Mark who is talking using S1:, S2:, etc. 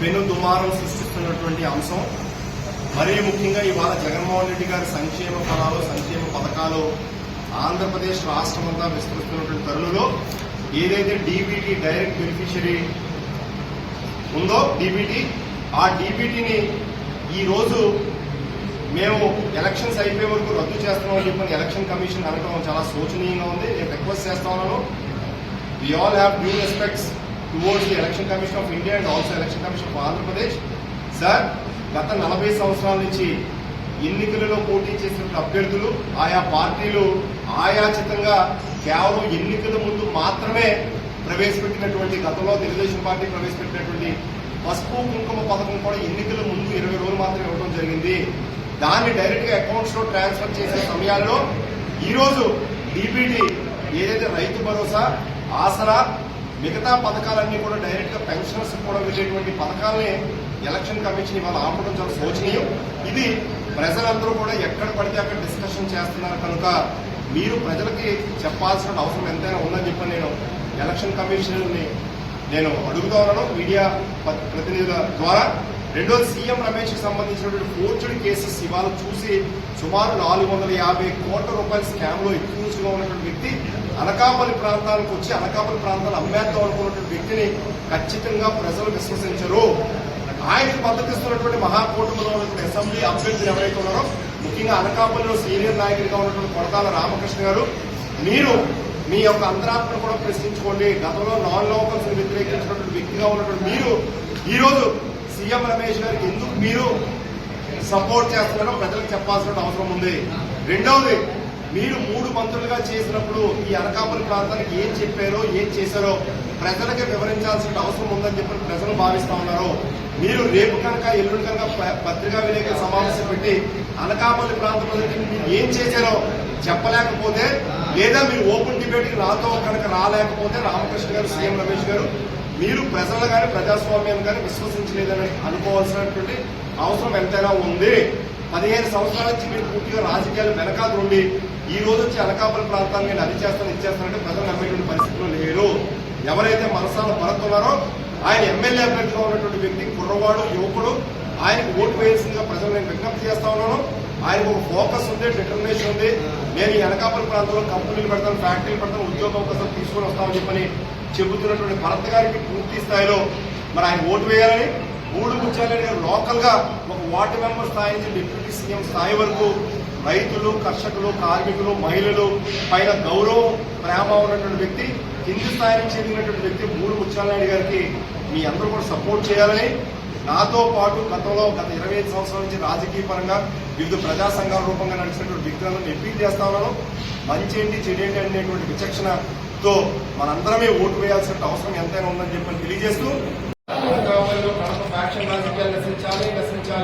S1: పెను దుమారం సృష్టిస్తున్నటువంటి అంశం. మరీ ముఖ్యంగా ఇవాళ జగన్మోహన్ రెడ్డి గారి సంక్షేమ ఫలాలు సంక్షేమ పథకాలు ఆంధ్రప్రదేశ్ రాష్ట్రమంతా విస్తరిస్తున్నటువంటి తరుణంలో ఏదైతే డీబీటీ డైరెక్ట్ బెనిఫిషరీ ఉందో డీబీటీ ఆ డీబీటీని ఈ రోజు మేము ఎలక్షన్స్ అయిపోయే వరకు రద్దు చేస్తామని చెప్పని ఎలక్షన్ కమిషన్ అనడం చాలా శోచనీయంగా ఉంది. నేను రిక్వెస్ట్ చేస్తా ఉన్నాను. We all have due respects towards the election commission of India and also election commission of Andhra Pradesh sir గత నలభై సంవత్సరాల నుంచి ఎన్నికలలో పోటీ చేసిన అభ్యర్థులు ఆయా పార్టీలు ఆయాచితంగా కేవలం ఎన్నికల ముందు మాత్రమే ప్రవేశపెట్టినటువంటి గతంలో తెలుగుదేశం పార్టీ ప్రవేశపెట్టినటువంటి పసుపు కుంకుమ పథకం కూడా ఎన్నికల ముందు ఇరవై రోజులు మాత్రమే ఇవ్వడం జరిగింది. దాన్ని డైరెక్ట్గా అకౌంట్స్లో ట్రాన్స్ఫర్ చేసే సమయాల్లో ఈరోజు రోజు డీబీటీ ఏదైతే రైతు భరోసా ఆసరా మిగతా పథకాలన్నీ కూడా డైరెక్ట్గా పెన్షనర్స్ కూడా వెళ్ళేటువంటి పథకాలని ఎలక్షన్ కమిషన్ ఇవాళ ఆపడం చాలా శోచనీయం. ఇది ప్రజలందరూ కూడా ఎక్కడ పడితే అక్కడ డిస్కషన్ చేస్తున్నారు కనుక మీరు ప్రజలకి చెప్పాల్సిన అవసరం ఎంతైనా ఉందని చెప్పి నేను ఎలక్షన్ కమిషనర్ని నేను అడుగుతా ఉన్నాను. మీడియా ప- ప్రతినిధుల ద్వారా. రెండోది సీఎం రమేష్కి సంబంధించినటువంటి ఫోర్చుడ్ కేసెస్ ఇవాళ చూసి సుమారు నాలుగు వందల యాభై కోట్ల రూపాయల స్కామ్లో ఎక్కువగా ఉన్నటువంటి వ్యక్తి అనకాపల్లి ప్రాంతానికి వచ్చి అనకాపల్లి ప్రాంతాలు అమ్మేద్దాం అనుకున్నటువంటి వ్యక్తిని ఖచ్చితంగా ప్రజలు విశ్వసించరు. ఆయనకు మద్దతిస్తున్నటువంటి మహాకూటమిలో ఉన్నటువంటి అసెంబ్లీ అభ్యర్థులు ఎవరైతే ఉన్నారో ముఖ్యంగా అనకాపల్లిలో సీనియర్ నాయకుడిగా ఉన్నటువంటి కొడతాల రామకృష్ణ గారు మీరు మీ యొక్క అంతరాత్మను కూడా ప్రశ్నించుకోండి. గతంలో నాన్ లోకల్స్ వ్యతిరేకించినటువంటి వ్యక్తిగా ఉన్నటువంటి మీరు ఈ రోజు సీఎం రమేష్ గారికి ఎందుకు మీరు సపోర్ట్ చేస్తున్నారో ప్రజలకు చెప్పాల్సిన అవసరం ఉంది. రెండవది మీరు మూడు మంత్రులుగా చేసినప్పుడు ఈ అనకాపల్లి ప్రాంతానికి ఏం చెప్పారో ఏం చేశారో ప్రజలకి వివరించాల్సిన అవసరం ఉందని చెప్పి ప్రజలు భావిస్తా ఉన్నారు. మీరు రేపు కనుక ఎల్లుండి కనుక పత్రికా విలేకరుల సమావేశం పెట్టి అనకాపల్లి ప్రాంత ప్రజలకి మీరు ఏం చేశారో చెప్పలేకపోతే లేదా మీరు ఓపెన్ డిబేట్కి రాతో నాతో కనుక రాలేకపోతే రామకృష్ణ గారు సీఎం రమేష్ గారు మీరు ప్రజలు కానీ ప్రజాస్వామ్యాన్ని కానీ విశ్వసించలేదని అనుకోవాల్సినటువంటి అవసరం ఎంతైనా ఉంది. పదిహేను సంవత్సరాల నుంచి మీరు పూర్తిగా రాజకీయాలు వెనకాల ఉండి ఈ రోజు వచ్చి అనకాపల్లి ప్రాంతాన్ని నేను అది చేస్తాను ఇచ్చేస్తానంటే ప్రజలు నమ్మేటువంటి పరిస్థితులు లేరు. ఎవరైతే మనసాన పడుతున్నారో ఆయన ఎమ్మెల్యే అభ్యర్థిగా ఉన్నటువంటి వ్యక్తి కుర్రవాడు యువకుడు ఆయనకు ఓటు వేయాల్సిందిగా ప్రజలు నేను విజ్ఞప్తి చేస్తా ఉన్నాను. ఆయనకు ఒక ఫోకస్ ఉంది డిటర్మినేషన్ ఉంది. నేను ఈ అనకాపల్లి ప్రాంతంలో కంపెనీలు పెడతాను ఫ్యాక్టరీలు పెడతాను ఉద్యోగ అవకాశాలు తీసుకొని వస్తామని చెప్పని చెబుతున్నటువంటి భరత్ గారికి పూర్తి స్థాయిలో మరి ఆయన ఓటు వేయాలని మూడు ముత్యాలని లోకల్గా ఒక వార్డు మెంబర్ స్థాయి నుంచి డిప్యూటీ సీఎం స్థాయి వరకు రైతులు కర్షకులు కార్మికులు మహిళలు పైన గౌరవం ప్రేమ ఉన్నటువంటి వ్యక్తి కింది స్థాయి నుంచి చెందినటువంటి వ్యక్తి మూడు ముత్యాలనాయుడు గారికి మీ అందరూ కూడా సపోర్ట్ చేయాలని నాతో పాటు గతంలో గత ఇరవై ఐదు సంవత్సరాల నుంచి రాజకీయ పరంగా వివిధ ప్రజా సంఘాల రూపంగా నడిచినటువంటి వ్యక్తులను ఎంపీ చేస్తా ఉన్నాను మంచి ఏంటి చెడేంటి అనేటువంటి విచక్షణతో మనందరమే ఓటు వేయాల్సిన అవసరం ఎంతైనా ఉందని చెప్పని తెలియజేస్తూ రాజకీయాలు